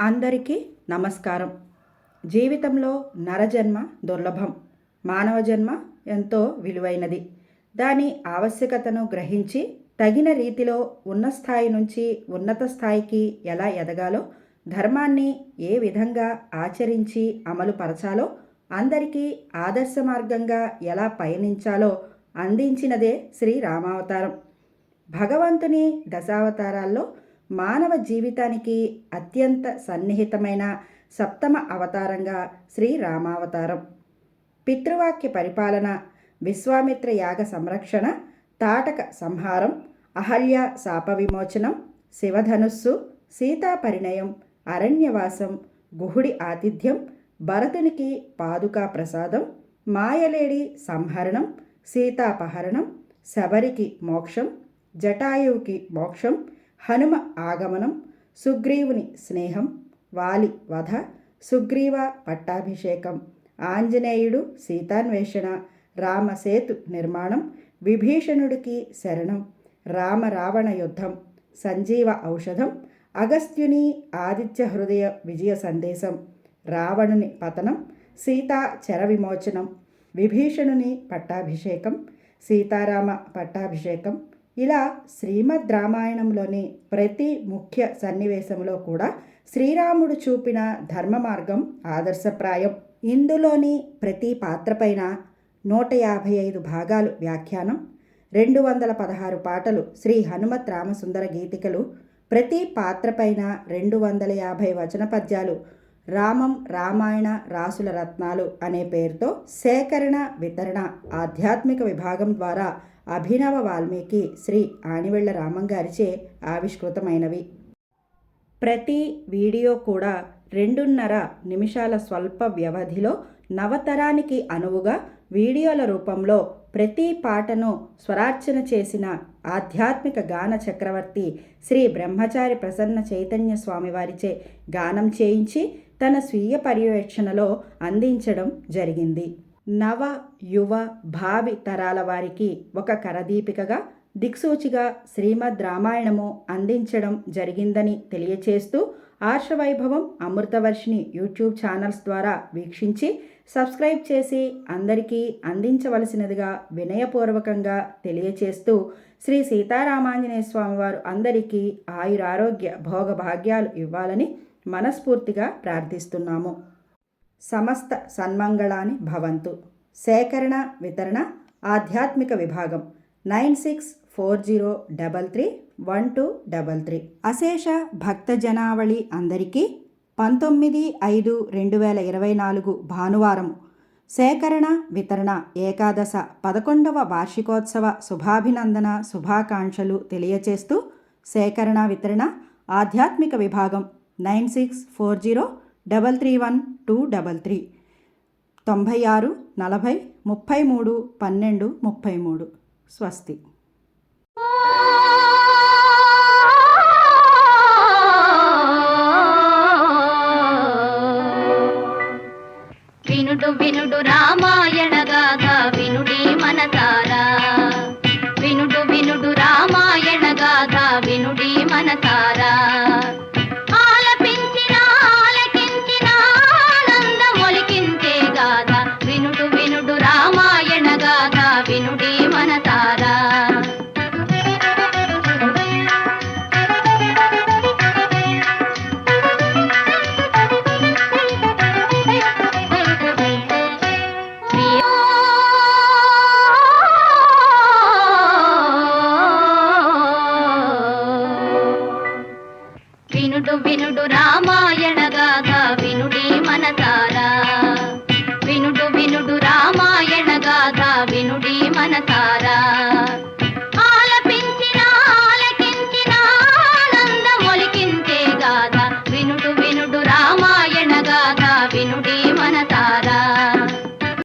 అందరికీ నమస్కారం. జీవితంలో నరజన్మ దుర్లభం. మానవ జన్మ ఎంతో విలువైనది. దాని ఆవశ్యకతను గ్రహించి తగిన రీతిలో ఉన్న స్థాయి నుంచి ఉన్నత స్థాయికి ఎలా ఎదగాలో ధర్మాన్ని ఏ విధంగా ఆచరించి అమలు పరచాలో అందరికీ ఆదర్శ మార్గంగా ఎలా పయనించాలో అందించినదే శ్రీ రామావతారం. భగవంతుని దశావతారాల్లో మానవ జీవితానికి అత్యంత సన్నిహితమైన సప్తమ అవతారంగా శ్రీ రామావతారం. పితృవాక్య పరిపాలన విశ్వామిత్ర యాగ సంరక్షణ తాటక సంహారం అహల్య శాప విమోచనం శివధనుస్సు సీతా పరిణయం అరణ్యవాసం గుహుడి ఆతిథ్యం భరతునికి పాదుకా ప్రసాదం మాయలేడి సంహరణం సీతాపహరణం శబరికి మోక్షం జటాయువుకి మోక్షం హనుమ ఆగమనం సుగ్రీవుని స్నేహం వాలి వధ సుగ్రీవ పట్టాభిషేకం ఆంజనేయుడు సీతాన్వేషణ రామసేతు నిర్మాణం విభీషణుడికి శరణం రామరావణ యుద్ధం సంజీవ ఔషధం అగస్త్యుని ఆదిత్య హృదయ విజయ సందేశం రావణుని పతనం సీతా చెర విమోచనం విభీషణుని పట్టాభిషేకం సీతారామ పట్టాభిషేకం ఇలా శ్రీమద్ రామాయణంలోని ప్రతి ముఖ్య సన్నివేశంలో కూడా శ్రీరాముడు చూపిన ధర్మ మార్గం ఆదర్శప్రాయం. ఇందులోని ప్రతి పాత్రపైన నూట యాభై ఐదు భాగాలు వ్యాఖ్యానం. రెండు వందల పదహారు పాటలు శ్రీ హనుమత్ రామసుందర గీతికలు. ప్రతి పాత్రపైన రెండు వందల యాభై వచన పద్యాలు రామం రామాయణ రాసుల రత్నాలు అనే పేరుతో సేకరణ వితరణ ఆధ్యాత్మిక విభాగం ద్వారా అభినవ వాల్మీకి శ్రీ ఆనివెళ్ళ రామంగారిచే ఆవిష్కృతమైనవి. ప్రతి వీడియో కూడా రెండున్నర నిమిషాల స్వల్ప వ్యవధిలో నవతరానికి అనువుగా వీడియోల రూపంలో ప్రతి పాటను స్వరార్చన చేసిన ఆధ్యాత్మిక గాన చక్రవర్తి శ్రీ బ్రహ్మచారి ప్రసన్న చైతన్య స్వామివారిచే గానం చేయించి తన స్వీయ పర్యవేక్షణలో అందించడం జరిగింది. నవ యువ భావి తరాల వారికి ఒక కరదీపికగా దిక్సూచిగా శ్రీమద్ రామాయణము అందించడం జరిగిందని తెలియచేస్తూ ఆర్షవైభవం అమృతవర్షిని యూట్యూబ్ ఛానల్స్ ద్వారా వీక్షించి సబ్స్క్రైబ్ చేసి అందరికీ అందించవలసినదిగా వినయపూర్వకంగా తెలియచేస్తూ శ్రీ సీతారామాంజనేయ స్వామివారు అందరికీ ఆయురారోగ్య భోగభాగ్యాలు ఇవ్వాలని మనస్ఫూర్తిగా ప్రార్థిస్తున్నాము. సమస్త సన్మంగళాని భవంతు. సేకరణ వితరణ ఆధ్యాత్మిక విభాగం nine six four zero double three one two double three. అశేష భక్త జనావళి అందరికీ పంతొమ్మిది ఐదు రెండు వేల ఇరవై నాలుగు భానువారం సేకరణ వితరణ ఏకాదశ పదకొండవ వార్షికోత్సవ శుభాభినందన శుభాకాంక్షలు తెలియచేస్తూ సేకరణ వితరణ ఆధ్యాత్మిక విభాగం nine six four zero double three one two double three. తొంభై ఆరు నలభై ముప్పై మూడు పన్నెండు ముప్పై మూడు. స్వస్తి. వినుడు వినుడు రామాయణ గాథ వినుడి మనసారా వినుడు వినుడు రామాయణ గాథ వినుడి మనసారా గాథ వినుడు